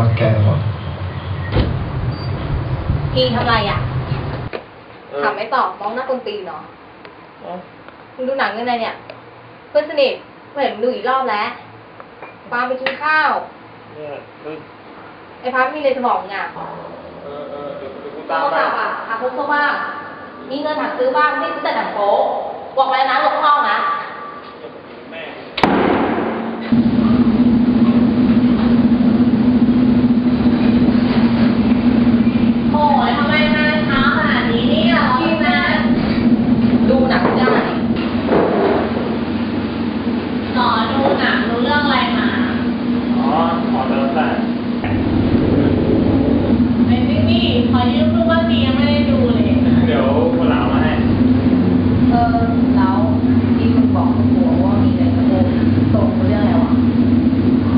รังแกวะพี่ทำไรอะถามไม่ตอบมองหน้าคนตีนเนาะมึงดูหนังยังไงเนี่ย เพื่อนสนิทเห็นมึงดูอีกรอบแล้วปาไปกินข้าวเนี่ยเออไอ้พัดมีในสมองอะเออเออเดี๋ยวเดี๋ยวกูโทตามรไปศัพท์อะหาพบเขาบ้างมีเงินหาซื้อบ้างไม่ซื้อแต่หนังโป๊บอกแล้วนะหลบห้องนะ แม่ โอ้ยทำไมมาเช้าขนาดนี้เนี่ยพี่แม่ดูหนังได้ หนอดูหนังดูเรื่องอะไรมา อ๋อขอเติมได้ ไอ้นี่นี่ขอยืมรูปว่าดียังไม่ได้ดูเลย เดี๋ยวคนหลังเอามาให้ เออแล้วที่มึงบอกกับหัวว่ามีอะไรกระโปรงตรงเรื่องอะไรวะ อ๋อ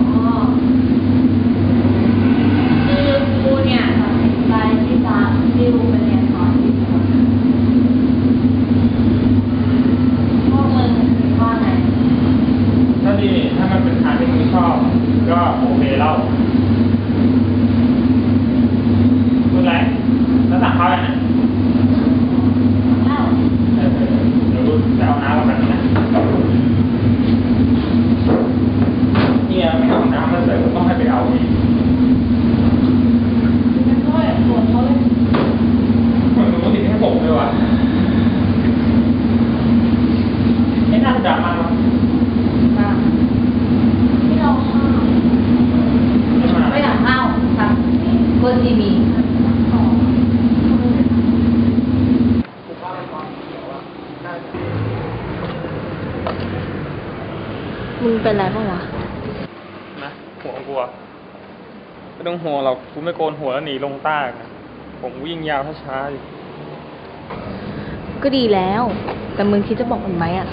คือกูเนี่ยตัดสินใจที่จะดิวไปเรียนต่อที่ญี่ปุ่นพวกมึงคิดว่าไง ถ้าดีถ้ามันเป็นทางที่มึงชอบ ก็โอเคแล้วพูดอะไรแล้วสั่งข้าวยังไง เอ้า เออเดี๋ยวจะเอาน้ำมาแบบนี้นะเนี่ยไม่เอาน้ำมาเสิร์ฟต้องให้ไปเอาอีก มันก็แบบปวดเขาเลย เหมือนมึงต้องติดให้ผมด้วยว่ะไอ้หน้าด่ามากวะ มา ที่เราชอบ ไม่มา ไม่อยากเข้าทำคนที่มี อ๋อ มึง เป็นไรบ้างวะนะหัวของกูอะไม่ต้องห่วงหรอกกูไม่โกนหัวแล้วหนีลงใต้นะผมวิ่งยาวช้าๆอยู่ก็ดีแล้ว แต่มึงคิดจะบอกมันไหมอะ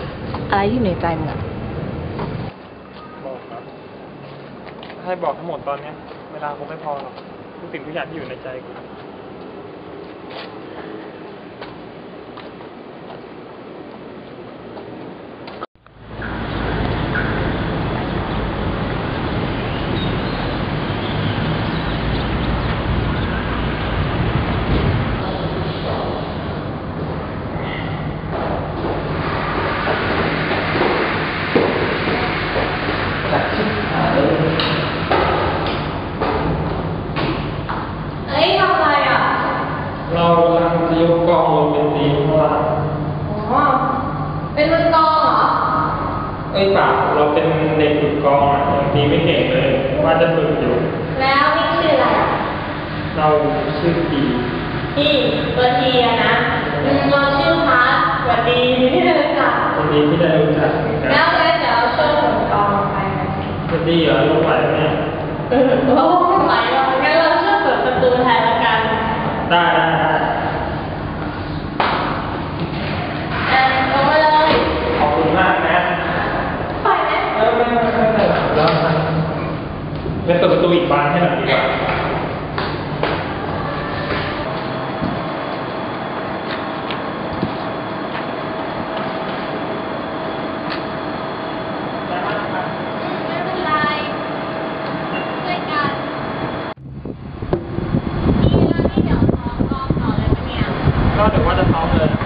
อะไรที่อยู่ในใจมึงอะบอกครับให้บอกทั้งหมดตอนเนี้ย เวลาคงไม่พอหรอกทุกสิ่งทุกอย่างที่อยู่ในใจกู เอ้ยทำอะไรอะ เรากำลังจะยกกองลงเป็นสีข้างล่าง อ๋อ เป็นมือกลองเหรอ เอ้ยเปล่าเราเป็นเด็ กฝึกกองอะยังตีไม่เก่งเลยว่าจะฝึกอยู่ แล้วนี่ชื่ออะไรอะเราชื่อปีพี่เบอร์ทีอะนะอืมเราชื่อพัทสวัสดีที่ได้รู้จักวันนี้ที่ได้รู้จักเหมือนกันแล้วงั้นเดี๋ยวช่วยผมกองไปนะสวัสดีเหรอลูกไหวไหมเนี่ยเออโอ้ไหวหรอกงั้นเราช่วยเปิดประตูแทนละกัน ได้ได้านให้หน่อยดีกว่าไม่เป็นไรช่วยกันนี่แล้วนี่เดี๋ยวซ้อมกองต่อเลยปะเนี่ยก็เดี๋ยวว่าจะซ้อมเลย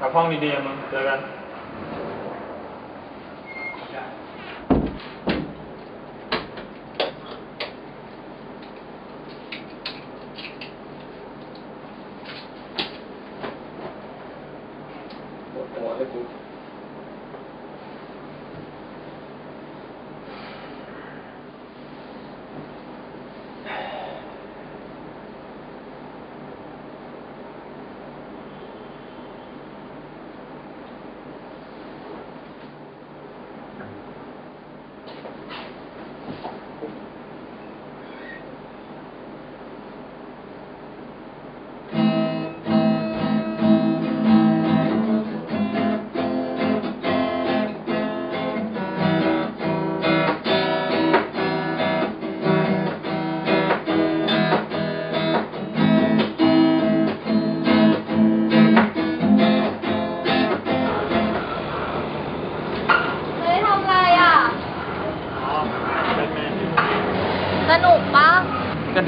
กับห้องดีๆมั้งเจอกัน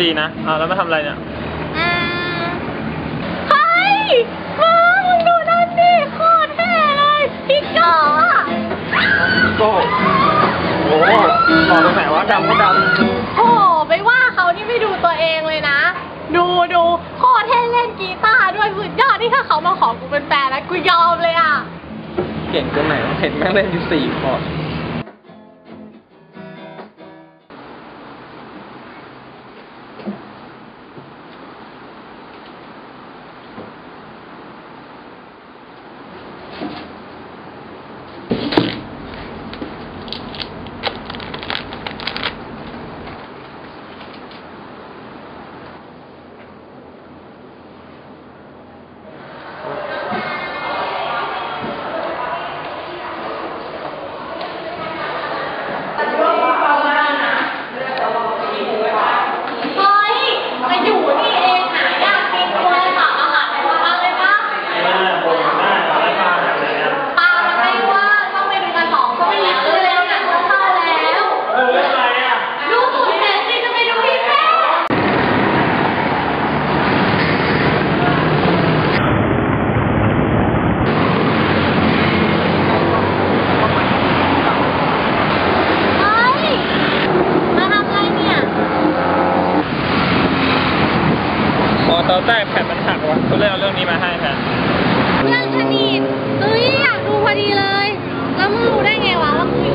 ดีนะอ้าวแล้วมาทำอะไรเนี่ย อ่าเฮ้มึงดูนั่นดิโคตรเท่เลยพี่โจอก็โอ้โอกตรงไหนว่าดำก็ดโโหไปว่าเขานี่ไม่ดูตัวเองเลยนะ ดูดูโคตรเท่เล่นกีตาร์ด้วยสุดยอดนี่ถ้าเขามาขอกูเป็นแฟนนะกูยอมเลยอะเก่งตรงไหนเห็นแม่งเล่นอยู่สี่คอร์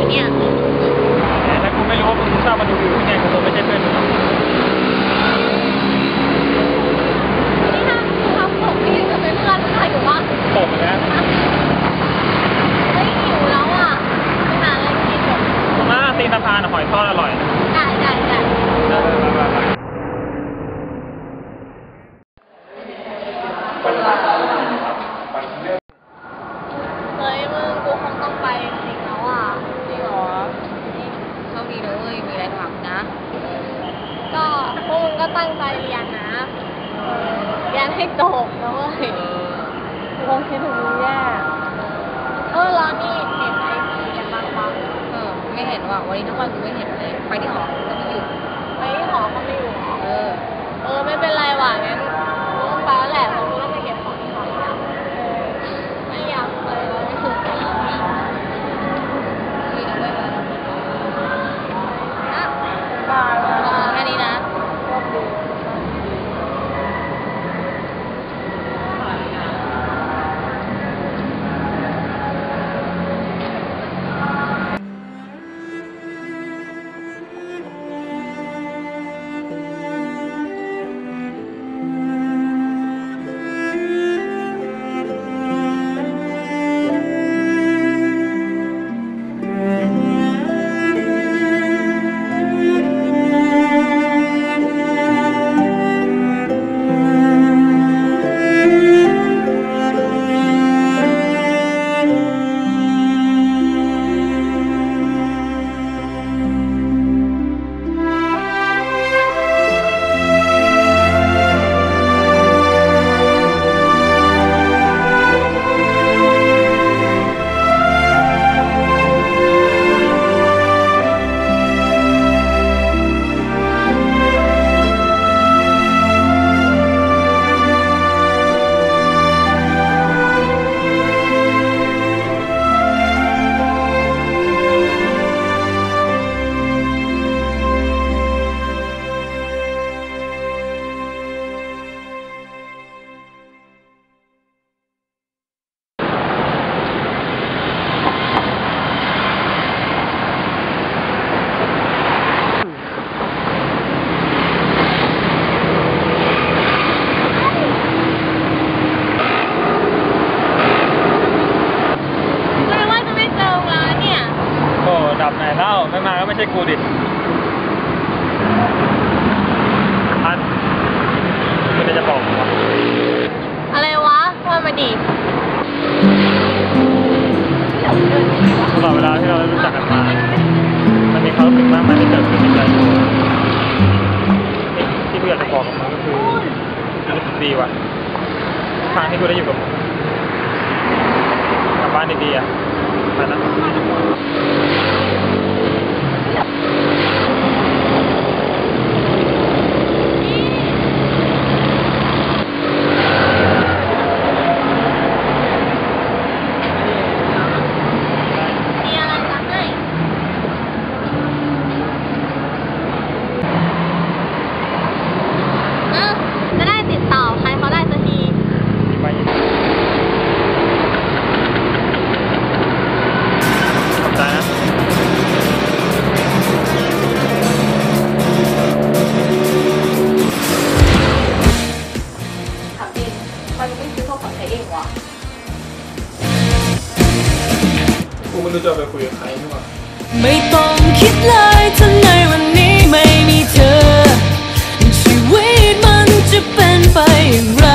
España. แบบ วันนี้ทั้งวันกูไม่เห็นเลย ไปที่หอก็ไม่อยู่ ไปที่หอเขาไม่อยู่ เออ เออไม่เป็นไร ไม่มาก็ไม่ใช่กูดิพัดมันจะบอกอะไรวะว่ามาดิตลอดเวลาที่เราได้รู้จักกันมา มันมีความรู้มากมายที่เกิดขึ้นในใจที่กูอยากจะบอกกับมันก็คือรู้สึกดีว่ะทางที่กูได้อยู่กับมันกลับบ้านดีๆอะไปนะูไม่รู้จะไปคุยกับใครหรือเปไม่ต้องคิดเลยถ้าในวันนี้ไม่มีเธอ ชีวิตมันจะเป็นไปอย่างไร